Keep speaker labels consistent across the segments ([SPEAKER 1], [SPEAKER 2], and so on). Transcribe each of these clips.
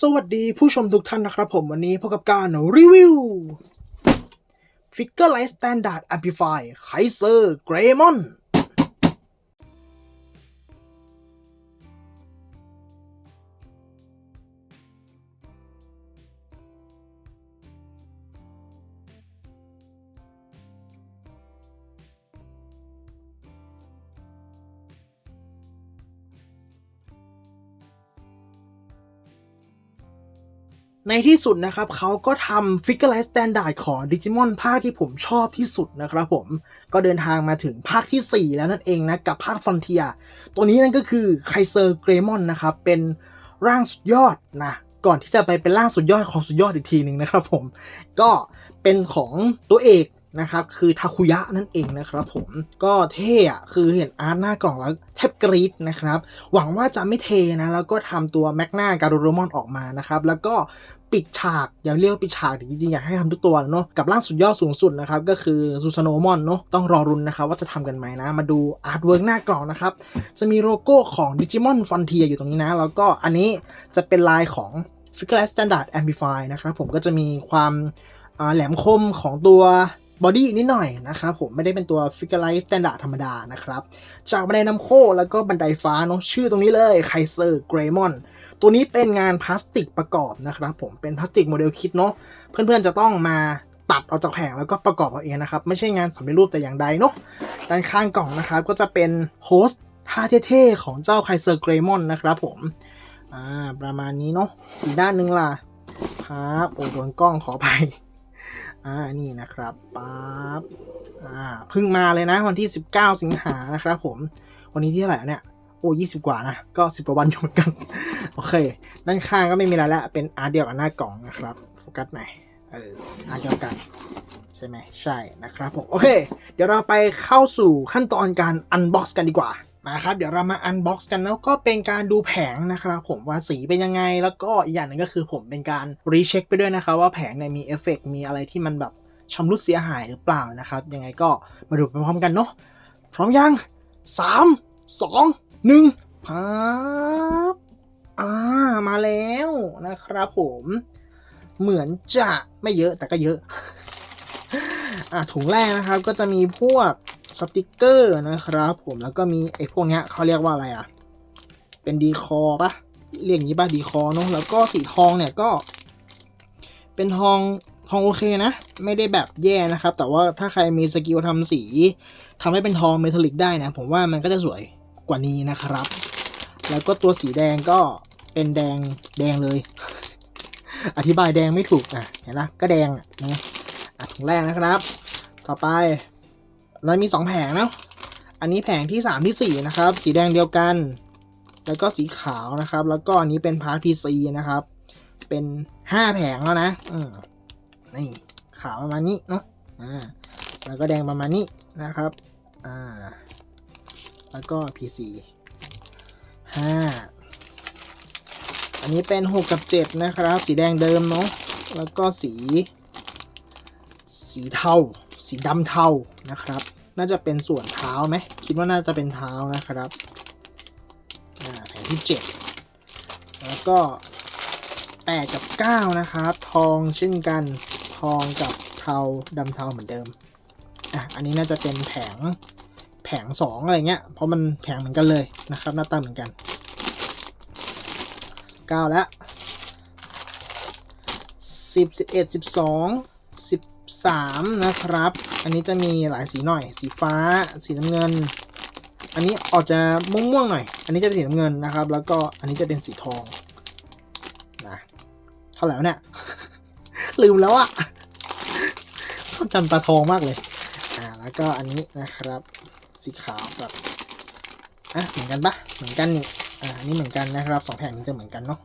[SPEAKER 1] สวัสดีผู้ชมทุกท่านนะครับผมวันนี้พบกับการรีวิว Figure Light Standard Amplify Kaiser Greymon ในที่สุดนะครับเขาก็ทำ Figure Light Standard ของ Digimon ภาคที่ผมชอบที่สุดนะครับผมก็เดินทางมาถึงภาคทีสี่4 แล้วนั่นเองนะกับภาค Frontier ตัวนี้นั่นก็คือ Kaiser Greymon นะครับเป็นร่างสุดยอดนะก่อนที่จะไปเป็นร่างสุดยอดของสุดยอดอีกทีหนึ่งนะครับผมก็เป็นของตัวเอกนะครับคือทาคุยะนั่นเองนะครับผมก็เท่อะคือเห็นอาร์ตหน้ากล่องแล้วแทบกรี๊ดนะครับ หวังว่าจะไม่เทนะ แล้วก็ทำตัวแมกนาการูโรมอนออกมานะครับ แล้วก็ ปิดฉากอย่าเรียกว่าปิดฉากแต่จริงๆอยากให้ทำทุกตัวเนาะกับร่างสุดยอดสูงสุดนะครับก็คือซูซานโนมอนเนาะต้องรอรุนนะครับว่าจะทำกันไหมนะ มาดูอาร์ตเวิร์กหน้ากล่องนะครับ จะมีโลโก้ของ Digimon Frontier อยู่ตรงนี้นะ แล้วก็อันนี้จะเป็นลายของ Figure Light Standard Amplify นะครับผมก็จะมีความแหลมคมของตัวบอดี้นิดหน่อยนะครับผมไม่ได้เป็นตัว Figure Light Standard ธรรมดานะครับ จากบันไดน้ำโคแล้วก็บันไดฟ้าเนาะชื่อตรงนี้เลย Kaiser Greymon ตัวนี้เป็นงานพลาสติกประกอบนะครับผมเป็นพลาสติกโมเดลคิดเนาะเพื่อนๆจะต้องมาตัดออกจากแผงแล้วก็ประกอบเอาเองนะครับ ไม่ใช่งานสำเร็จรูปแต่อย่างใดเนาะด้านข้างกล่องนะครับ ก็จะเป็นโฮสต์ท่าเท่ๆ ของเจ้า Kaiser Greymon นะครับผมอ่าประมาณนี้เนาะอีกด้านหนึ่งล่ะครับโอ้โดนกล้องขอไปอ่านี่นะครับปั๊บอ่าเพิ่งมาเลยนะวันที่ 19 สิงหานะครับผม วันนี้ที่เท่าไหร่เนี่ย โอ้ยี่สิบกว่านะ ก็สิบกว่าวันอยู่เหมือนกัน โอเค ด้านข้างก็ไม่มีอะไรล้วเป็นอาร์เดียวกับหน้ากล่องนะครับ โฟกัสหน่อยเอออาร์เดียวกัน ใช่ไหมใช่นะครับผม โอเค เดี๋ยวเราไปเข้าสู่ขั้นตอนการอันบ็อกซ์กันดีกว่ามาครับ เดี๋ยวเรามาอันบ็อกซ์กันแล้วก็เป็นการดูแผงนะครับผมว่าสีเป็นยังไง แล้วก็อีกอย่างหนึ่งก็คือผมเป็นการรีเช็คไปด้วยนะครับว่าแผงเนี่ยมีเอฟเฟกต์มีอะไรที่มันแบบชำรุดเสียหายหรือเปล่านะครับ ยังไงก็มาดูไปพร้อมกันเนาะพร้อมยังสามสอง หนึ่งพับอ่ามาแล้วนะครับผม เหมือนจะไม่เยอะแต่ก็เยอะอ่าถุงแรกนะครับก็จะมีพวกสติกเกอร์นะครับผมแล้วก็มีไอ้พวกเนี้ยเขาเรียกว่าอะไรอะ เป็นดีคอปะเรียกอย่างนี้ป่ะดีคอเนาะแล้วก็สีทองเนี่ยก็ เป็นทองทองโอเคนะ ไม่ได้แบบแย่นะครับ แต่ว่าถ้าใครมีสกิลทำสีทำให้เป็นทองเมทัลลิกได้นะ ผมว่ามันก็จะสวย กว่านี้นะครับ แล้วก็ตัวสีแดงก็เป็นแดงแดงเลย อธิบายแดงไม่ถูกอะเห็นนะก็แดงนะอะถุงแรกนะครับ ต่อไปเรามีสองแผงนะอันนี้แผงที่สามที่สี่นะครับ สีแดงเดียวกัน แล้วก็สีขาวนะครับ แล้วก็อันนี้เป็นพาร์ทพีซีนะครับ เป็นห้าแผงแล้วนะอืมนี่ขาวประมาณนี้เนาะอ่าแล้วก็แดงประมาณนี้นะครับ อ่า แล้วก็ PC ห้าอันนี้เป็นหกกับเจ็ดนะครับ สีแดงเดิมเนาะ แล้วก็สี สีเทา สีดำเทานะครับ น่าจะเป็นส่วนเท้าไหม คิดว่าน่าจะเป็นเท้านะครับแผงที่เจ็ดแล้วก็ 8 กับ 9 นะครับ ทองเช่นกัน ทองกับเทาดำเทาเหมือนเดิม อะ อันนี้น่าจะเป็นแผง แผง 2 อะไรเงี้ย เพราะมันแผงเหมือนกันเลยนะครับ หน้าตาเหมือนกัน 9 แล้ว 10 11 12 13 นะครับ อันนี้จะมีหลายสีหน่อย สีฟ้า สีน้ำเงิน อันนี้ออกจะม่วงๆหน่อย อันนี้จะเป็นสีน้ำเงินนะครับ แล้วก็อันนี้จะเป็นสีทองนะเท่าไหร่วเนี่ย ลืมแล้วอะจำตาทองมากเลย อ่า แล้วก็อันนี้นะครับ สีขาวแบบอะเหมือนกันปะเหมือนกันนี่อ่าอันนี้เหมือนกันนะครับสองแผงนี้จะเหมือนกันเนาะ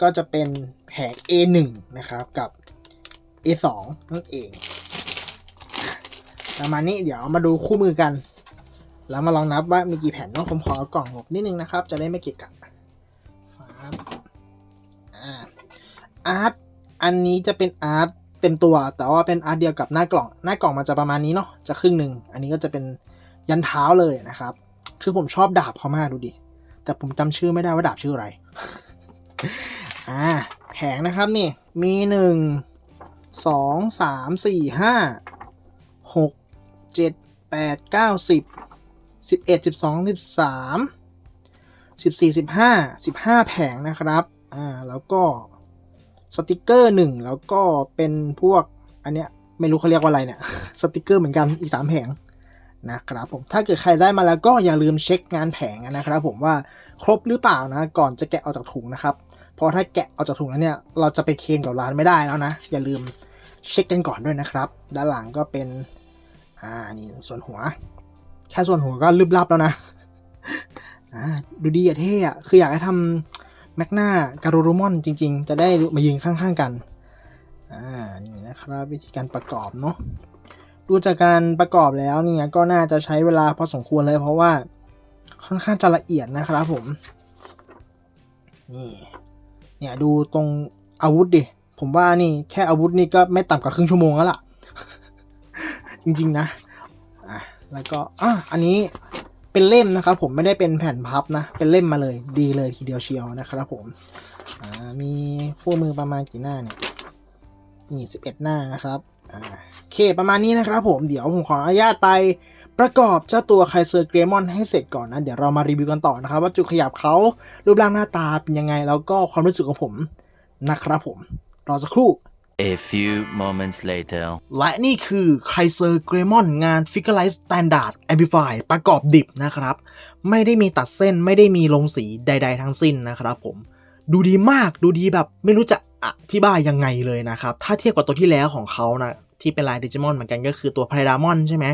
[SPEAKER 1] ก็จะเป็นแผง A1 นะครับกับ A2 นั่นเองประมาณนี้เดี๋ยวมาดูคู่มือกัน แล้วมาลองนับว่ามีกี่แผ่นเนาะผมขอเอากล่องหลบนิดนึงนะครับ จะได้ไม่เกะกะครับอ่าอาร์ตอันนี้จะเป็นอาร์ตเต็มตัว แต่ว่าเป็นอาร์ตเดียวกับหน้ากล่อง หน้ากล่องมันจะประมาณนี้เนาะจะครึ่งหนึ่งอันนี้ก็จะเป็น ยันเท้าเลยนะครับ คือผมชอบดาบเขามากดูดิ แต่ผมจำชื่อไม่ได้ว่าดาบชื่ออะไร อ่า แผงนะครับนี่ มีหนึ่งสองสามสี่ห้าหกเจ็ดแปดเก้าสิบสิบเอ็ดสิบสองสิบสามสิบสี่สิบห้าสิบห้าแผงนะครับ อ่า แล้วก็สติกเกอร์หนึ่งแล้วก็เป็นพวกอันเนี้ยไม่รู้เขาเรียกว่าอะไรเนี่ย สติกเกอร์เหมือนกันอีกสามแผง นะครับผมถ้าเกิดใครได้มาแล้วก็อย่าลืมเช็คงานแผงนะครับผมว่าครบหรือเปล่านะก่อนจะแกะออกจากถุงนะครับเพราะถ้าแกะออกจากถุงแล้วเนี่ยเราจะไปเคลมกับร้านไม่ได้แล้วนะ อย่าลืมเช็คกันก่อนด้วยนะครับ ด้านหลังก็เป็นอ่านี่ส่วนหัว แค่ส่วนหัวก็ลึบลับแล้วนะอ่าดูดีอะเท่อะคืออยากให้ทำแมกนาการูรุมอนจริง ๆ จะได้มายืนข้างๆกันอ่านี่นะครับวิธีการประกอบเนาะ ดูจากการประกอบแล้วเนี่ยก็น่าจะใช้เวลาพอสมควรเลยเพราะว่าค่อนข้างจะละเอียดนะครับผม นี่ เนี่ยดูตรงอาวุธดิ ผมว่านี่แค่อาวุธนี่ก็ไม่ต่ำกว่าครึ่งชั่วโมงแล้วล่ะ จริงๆนะ อะ แล้วก็ อะ อันนี้เป็นเล่มนะครับผมไม่ได้เป็นแผ่นพับนะ เป็นเล่มมาเลย ดีเลยทีเดียวเชียวนะครับผม อ่า มีคู่มือประมาณกี่หน้าเนี่ย นี่สิบเอ็ดหน้านะครับ โอเคประมาณนี้นะครับผมเดี๋ยวผมขออนุญาตไปประกอบเจ้าตัวไคเซอร์เกรมอนให้เสร็จก่อนนะ เดี๋ยวเรามารีวิวกันต่อนะครับ ว่าจุดขยับเขารูปร่างหน้าตาเป็นยังไง แล้วก็ความรู้สึกของผมนะครับผม รอสักครู่
[SPEAKER 2] A few moments later.
[SPEAKER 1] และนี่คือไคเซอร์เกรมอนงาน Figurize Standard Amplify ประกอบดิบนะครับ ไม่ได้มีตัดเส้นไม่ได้มีลงสีใด ๆ ทั้งสิ้นนะครับผม ดูดีมากดูดีแบบไม่รู้จะ อธิบายยังไงเลยนะครับ ถ้าเทียบกับตัวที่แล้วของเขานะที่เป็นลายดิจิมอนเหมือนกันก็คือตัวพาราดามอนใช่ไหม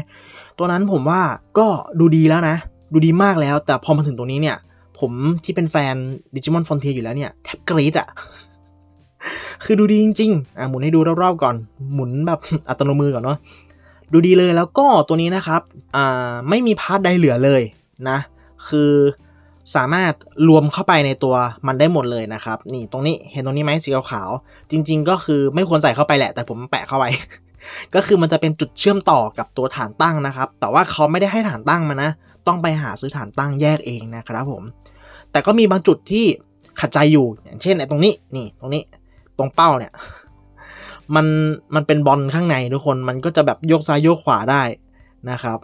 [SPEAKER 1] ตัวนั้นผมว่าก็ดูดีแล้วนะ ดูดีมากแล้ว แต่พอมาถึงตรงนี้เนี่ย ผมที่เป็นแฟนดิจิมอนฟอนเทียอยู่แล้วเนี่ยแทบกรี๊ดอะคือดูดีจริงๆอะหมุนให้ดูรอบๆก่อน หมุนแบบอัตโนมือก่อนเนาะดูดีเลยแล้วก็ตัวนี้นะครับอ่าไม่มีพาร์ทใดเหลือเลยนะ คือ สามารถรวมเข้าไปในตัวมันได้หมดเลยนะครับ นี่ตรงนี้เห็นตรงนี้ไหมสีขาวๆจริง ๆ ก็คือไม่ควรใส่เข้าไปแหละ แต่ผมแปะเข้าไปก็คือมันจะเป็นจุดเชื่อมต่อกับตัวฐานตั้งนะครับ แต่ว่าเขาไม่ได้ให้ฐานตั้งมานะ ต้องไปหาซื้อฐานตั้งแยกเองนะครับผม แต่ก็มีบางจุดที่ขัดใจอยู่ อย่างเช่นไอ้ตรงนี้ นี่ ตรงนี้ ตรงเป้าเนี่ย มัน มันเป็นบอลข้างในทุกคน มันก็จะแบบโยกซ้ายโยกขวาได้นะครับ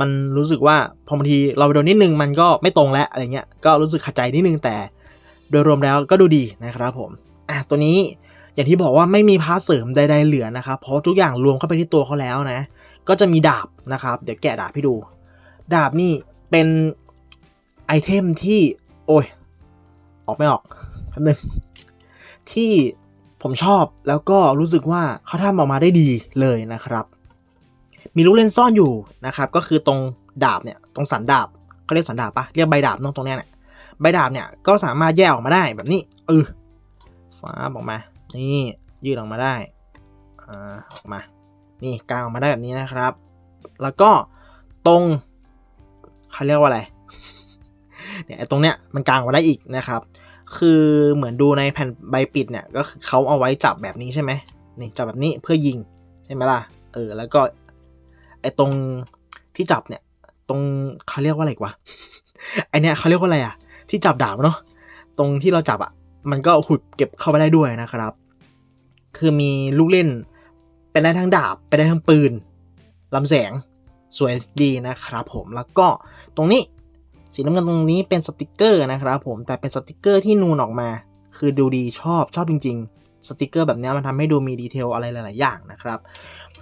[SPEAKER 1] มันรู้สึกว่าพอบางทีเราไปโดนนิดนึงมันก็ไม่ตรงแล้วอะไรเงี้ยก็รู้สึกขัดใจนิดนึงแต่ โดยรวมแล้วก็ดูดีนะครับผมอะตัวนี้อย่างที่บอกว่าไม่มีพาร์ทเสริมใด ๆเหลือนะครับเพราะทุกอย่างรวมเข้าไปที่ตัวเขาแล้วนะ ก็จะมีดาบนะครับ เดี๋ยวแกะดาบให้ดู ดาบนี่เป็นไอเทมที่โอ้ยออกไม่ออกแป๊บนึงที่ผมชอบแล้วก็รู้สึกว่าเขาทำออกมาได้ดีเลยนะครับ มีลูกเล่นซ่อนอยู่นะครับ ก็คือตรงดาบเนี่ย ตรงสันดาบเขาเรียกสันดาบปะเรียกใบดาบตรงตรงเนี้ยเนี่ยใบดาบเนี่ยก็สามารถแยกออกมาได้แบบนี้เออฟ้าออกมา นี่ยืดออกมาได้อ่าออกมา นี่กางออกมาได้แบบนี้นะครับ แล้วก็ตรงเขาเรียกว่าอะไรเนี่ยตรงเนี้ยมันกางออกมาได้อีกนะครับ คือเหมือนดูในแผ่นใบปิดเนี่ยก็คือเขาเอาไว้จับแบบนี้ใช่ไหมนี่จับแบบนี้เพื่อยิงใช่ไหมล่ะเออแล้วก็ ไอ้ตรงที่จับเนี่ย ตรงเขาเรียกว่าอะไรกวะไอเนี่ยเขาเรียกว่าอะไรอะ ที่จับดาบเนาะตรงที่เราจับอะ มันก็หุดเก็บเข้าไปได้ด้วยนะครับ คือมีลูกเล่น เป็นได้ทั้งดาบเป็นได้ทั้งปืนลำแสงสวยดีนะครับผมแล้วก็ตรงนี้สีน้ำเงินตรงนี้เป็นสติกเกอร์นะครับผมแต่เป็นสติกเกอร์ที่นูนออกมา คือดูดีชอบชอบจริง ๆ สติกเกอร์แบบนี้มันทำให้ดูมีดีเทลอะไรหลาย ๆ อย่างนะครับ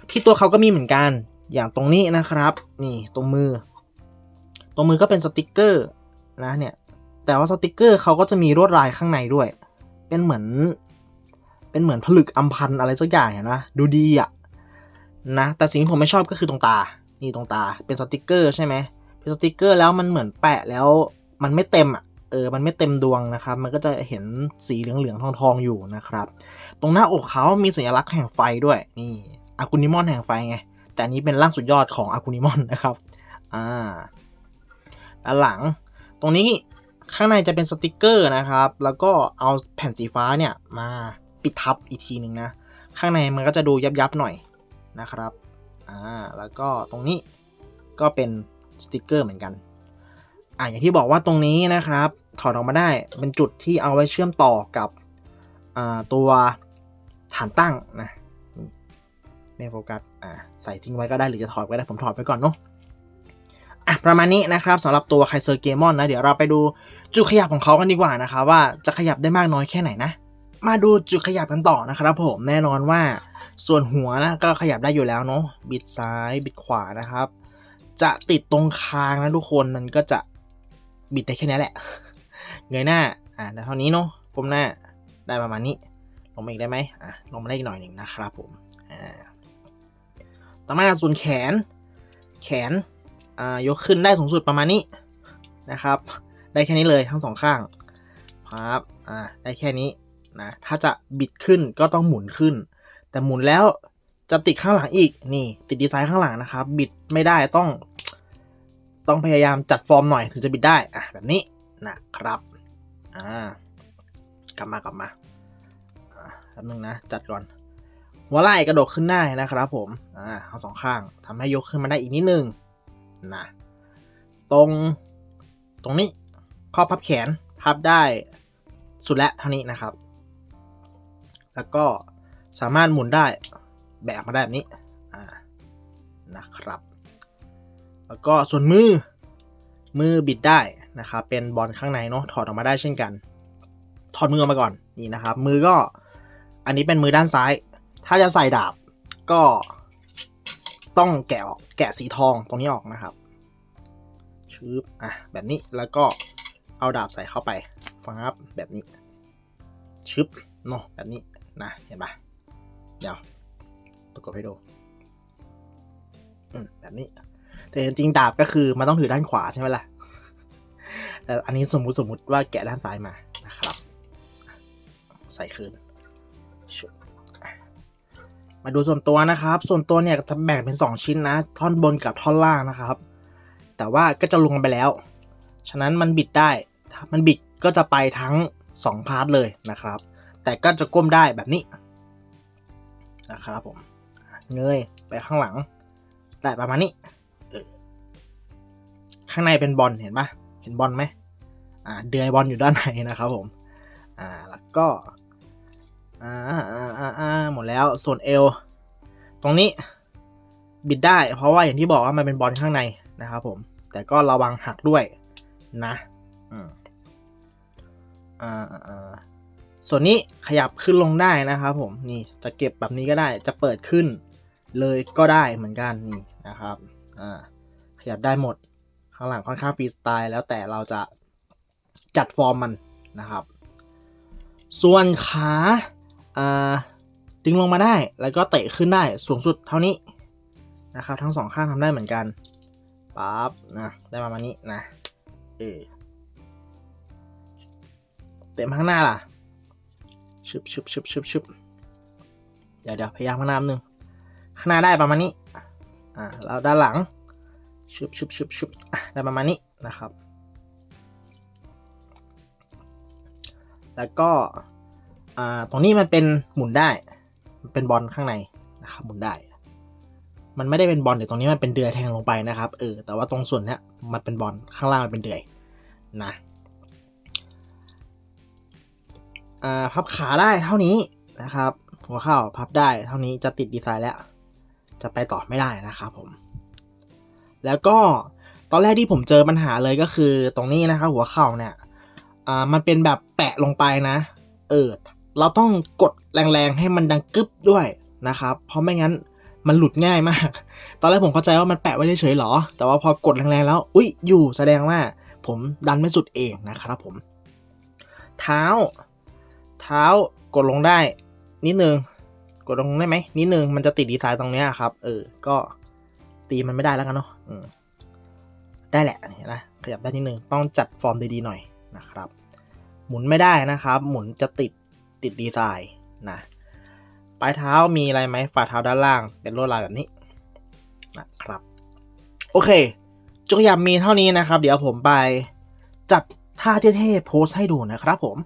[SPEAKER 1] ที่ตัวเขาก็มีเหมือนกัน อย่างตรงนี้นะครับ นี่ตรงมือ ตรงมือก็เป็นสติกเกอร์นะเนี่ย แต่ว่าสติกเกอร์เขาก็จะมีลวดลายข้างในด้วย เป็นเหมือน เป็นเหมือนผลึกอัมพันอะไรสักอย่างนไหมดูดีอะนะ แต่สิ่งที่ผมไม่ชอบก็คือตรงตา นี่ตรงตา เป็นสติกเกอร์ใช่ไหมเป็นสติกเกอร์แล้วมันเหมือนแปะแล้วมันไม่เต็มอะ เออ มันไม่เต็มดวงนะครับ มันก็จะเห็นสีเหลืองๆทองๆอยู่นะครับ ตรงหน้าอกเขามีสัญลักษณ์แห่งไฟด้วย นี่อากุนิมอนแห่งไฟไง แต่อันนี้เป็นร่างสุดยอดของอากุนิมอนนะครับ อ่าด้านหลัง ตรงนี้ข้างในจะเป็นสติกเกอร์นะครับ แล้วก็เอาแผ่นสีฟ้าเนี่ยมาปิดทับอีกทีหนึ่งนะ ข้างในมันก็จะดูยับๆหน่อยนะครับ อ่า แล้วก็ตรงนี้ก็เป็นสติกเกอร์เหมือนกัน อ่าอย่างที่บอกว่าตรงนี้นะครับ ถอดออกมาได้เป็นจุดที่เอาไว้เชื่อมต่อกับอ่าตัวฐานตั้งนะ นี่ไม่โฟกัสอ่าใส่ทิ้งไว้ก็ได้หรือจะถอดก็ได้ผมถอดไปก่อนเนาะอะประมาณนี้นะครับสำหรับตัวไคเซอร์เกมอนนะ เดี๋ยวเราไปดูจุดขยับของเขากันดีกว่านะครับว่าจะขยับได้มากน้อยแค่ไหนนะ มาดูจุดขยับกันต่อนะครับผมแน่นอนว่าส่วนหัวนะก็ขยับได้อยู่แล้วเนาะบิดซ้ายบิดขวานะครับ จะติดตรงคางนะทุกคนมันก็จะบิดได้แค่นี้แหละ เงยหน้าอ่าได้เท่านี้เนาะก้มหน้าได้ประมาณนี้ลงมาอีกได้ไหมอะลงมาได้อีกหน่อยหนึ่งนะครับผมอ่า ต่อมาส่วนแขน แขนอ่ายกขึ้นได้สูงสุดประมาณนี้นะครับ ได้แค่นี้เลยทั้งสองข้างพับอ่าได้แค่นี้นะถ้าจะบิดขึ้นก็ต้องหมุนขึ้น แต่หมุนแล้วจะติดข้างหลังอีกนี่ ติดดีไซน์ข้างหลังนะครับ บิดไม่ได้ต้อง ต้องพยายามจัดฟอร์มหน่อยถึงจะบิดได้อะแบบนี้นะครับอ่ากลับมากลับมาอ่าแป๊บนึงนะ จัดก่อน หัวไหล่กระโดกขึ้นได้นะครับผมอ่าเอาสองข้างทำให้ยกขึ้นมาได้อีกนิดนึงนะตรงตรงนี้ข้อพับแขนพับได้สุดแล้วเท่านี้นะครับ แล้วก็สามารถหมุนได้แบกมาได้แบบนี้อ่านะครับ แล้วก็ส่วนมือมือบิดได้นะครับ เป็นบอลข้างในเนาะถอดออกมาได้เช่นกัน ถอดมือออกมาก่อนนี่นะครับ มือก็อันนี้เป็นมือด้านซ้าย ถ้าจะใส่ดาบก็ต้องแกะออกแกะสีทองตรงนี้ออกนะครับชืบอะแบบนี้แล้วก็เอาดาบใส่เข้าไปฟังครับแบบนี้ชึบเนาะแบบนี้นะเห็นปะเดี๋ยวประกบให้ดูอืมแบบนี้ แต่จริงดาบก็คือมันต้องถือด้านขวาใช่ไหมล่ะแต่อันนี้สมมุติสมมุติว่าแกะด้านซ้ายมานะครับ ใส่คืนชุบ มาดูส่วนตัวนะครับ ส่วนตัวเนี่ยจะแบ่งเป็น 2 ชิ้นนะ ท่อนบนกับท่อนล่างนะครับ แต่ว่าก็จะลงไปแล้ว ฉะนั้นมันบิดได้ ถ้ามันบิดก็จะไปทั้ง 2 พาร์ทเลยนะครับ แต่ก็จะก้มได้แบบนี้นะครับผม เงยไปข้างหลัง ได้ประมาณนี้ ข้างในเป็นบอลเห็นปะเห็นบอลไหมอ่า เดือยบอลอยู่ด้านในนะครับผม อ่า แล้วก็ อ่าอ่าอ่าอ่าหมดแล้วส่วนเอวตรงนี้บิดได้ เพราะว่าอย่างที่บอกว่ามันเป็นบอลข้างในนะครับผม แต่ก็ระวังหักด้วยนะอ่าอ่าส่วนนี้ขยับขึ้นลงได้นะครับผมนี่จะเก็บแบบนี้ก็ได้จะเปิดขึ้นเลยก็ได้เหมือนกันนี่นะครับอ่าขยับได้หมดข้างหลังค่อนข้างฟรีสไตล์แล้วแต่เราจะจัดฟอร์มมันนะครับ ส่วนขา ดึงลงมาได้ แล้วก็เตะขึ้นได้สูงสุดเท่านี้นะครับ ทั้งสองข้างทำได้เหมือนกันปั๊บนะได้ประมาณนี้นะเออเตะมาข้างหน้าล่ะชึบชึบชึบชึบชึบเดี๋ยวเดี๋ยวพยายามข้างหน้าหนึ่งข้างหน้าได้ประมาณนี้อ่าแล้วด้านหลังชุบชุบชุบชุบได้ประมาณนี้นะครับ แล้วก็ อ่าตรงนี้มันเป็นหมุนได้มันเป็นบอลข้างในนะครับหมุนได้ มันไม่ได้เป็นบอลเดี๋ยวตรงนี้มันเป็นเดือยแทงลงไปนะครับเออแต่ว่าตรงส่วนเนี้ยมันเป็นบอลข้างล่างมันเป็นเดือยนะอ่าพับขาได้เท่านี้นะครับ หัวเข่าพับได้เท่านี้จะติดดีไซน์แล้ว จะไปต่อไม่ได้นะครับผม แล้วก็ตอนแรกที่ผมเจอปัญหาเลยก็คือตรงนี้นะครับหัวเข่าเนี่ยอ่ามันเป็นแบบแปะลงไปนะ เออ เราต้องกดแรงๆให้มันดังกึบด้วยนะครับ เพราะไม่งั้นมันหลุดง่ายมาก ตอนแรกผมเข้าใจว่ามันแปะไว้เฉยๆหรอ แต่ว่าพอกดแรงๆแล้ว อุ้ยอยู่แสดงว่าผมดันไม่สุดเองนะครับผม เท้า เท้ากดลงได้ นิดนึง กดลงได้ไหมนิดนึงมันจะติดดีไซน์ตรงนี้ครับ เออ ก็ตีมันไม่ได้แล้วกันเนาะได้แหละเห็นไหมขยับได้นิดนึง ต้องจัดฟอร์มดีๆหน่อยนะครับ หมุนไม่ได้นะครับ หมุนจะติด ติดดีไซน์นะปลายเท้ามีอะไรไหมฝ่าเท้าด้านล่างเป็นลวดลายแบบนี้นะครับ โอเค จุกยามมีเท่านี้นะครับ เดี๋ยวผมไปจัดท่าเท่ๆโพสให้ดูนะครับผม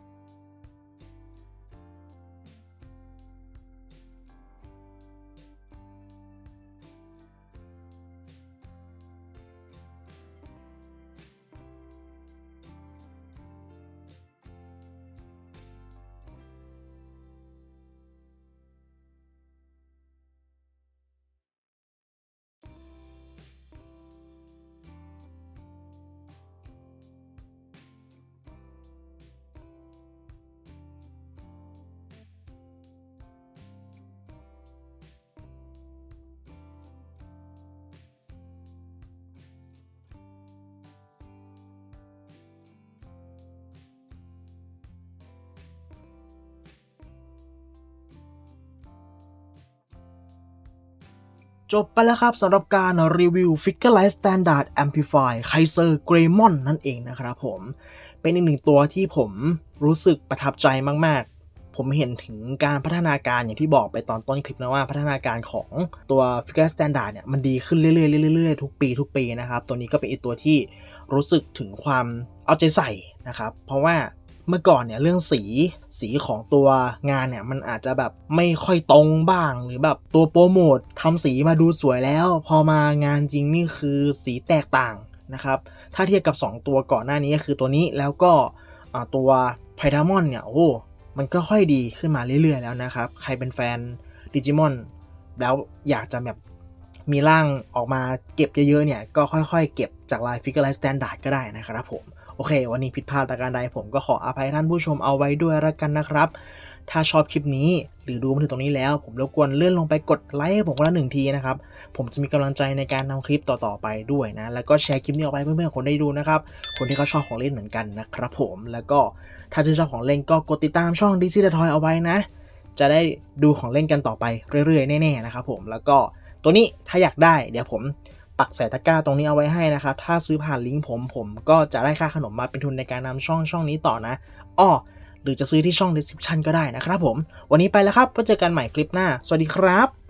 [SPEAKER 1] จบไปแล้วครับสำหรับการรีวิว Figure Standard Amplify Kaiser Greymon นั่นเองนะครับผม เป็นอีกหนึ่งตัวที่ผมรู้สึกประทับใจมาก ๆ ผมเห็นถึงการพัฒนาการอย่างที่บอกไปตอนต้นคลิปนะว่าพัฒนาการของตัว Figure Standard เนี่ยมันดีขึ้นเรื่อยๆเรื่อยๆทุกปีทุกปีนะครับ ตัวนี้ก็เป็นอีกตัวที่รู้สึกถึงความเอาใจใส่นะครับ เพราะว่า เมื่อก่อนเนี่ยเรื่องสีสีของตัวงานเนี่ยมันอาจจะแบบไม่ค่อยตรงบ้าง หรือแบบตัวโปรโมททำสีมาดูสวยแล้ว พอมางานจริงนี่คือสีแตกต่างนะครับ ถ้าเทียบกับ 2 ตัวก่อนหน้านี้ก็คือตัวนี้แล้วก็ตัวไพดามอนเนี่ยโอ้มันก็ค่อยดีขึ้นมาเรื่อยๆแล้วนะครับ ใครเป็นแฟนดิจิมอนแล้วอยากจะแบบมีร่างออกมาเก็บเยอะๆเนี่ย ก็ค่อยๆ เก็บจากลายฟิกเกอร์ไลท์สแตนดาร์ดก็ได้นะครับผม โอเค วันนี้ผิดพลาดประการใดผมก็ขออภัยท่านผู้ชมเอาไว้ด้วยละกันนะครับ ถ้าชอบคลิปนี้หรือดูมาถึงตรงนี้แล้ว ผมรบกวนเลื่อนลงไปกดไลค์ให้ผมคนละหนึ่งทีนะครับ ผมจะมีกำลังใจในการทำคลิปต่อๆไปด้วยนะ แล้วก็แชร์คลิปนี้ออกไปเพื่อนๆคนได้ดูนะครับ คนที่เขาชอบของเล่นเหมือนกันนะครับผมแล้วก็ถ้าชื่นชอบของเล่นก็กดติดตามช่อง DC The Toy เอาไว้นะ จะได้ดูของเล่นกันต่อไปเรื่อยๆแน่ๆนะครับผมแล้วก็ตัวนี้ถ้าอยากได้เดี๋ยวผม ปักใส่ตะกร้าตรงนี้เอาไว้ให้นะครับ ถ้าซื้อผ่านลิงก์ผมผมก็จะได้ค่าขนมมาเป็นทุนในการนำช่องช่องนี้ต่อนะอ้อหรือจะซื้อที่ช่อง description ก็ได้นะครับผม วันนี้ไปแล้วครับ ไว้เจอกันใหม่คลิปหน้า สวัสดีครับ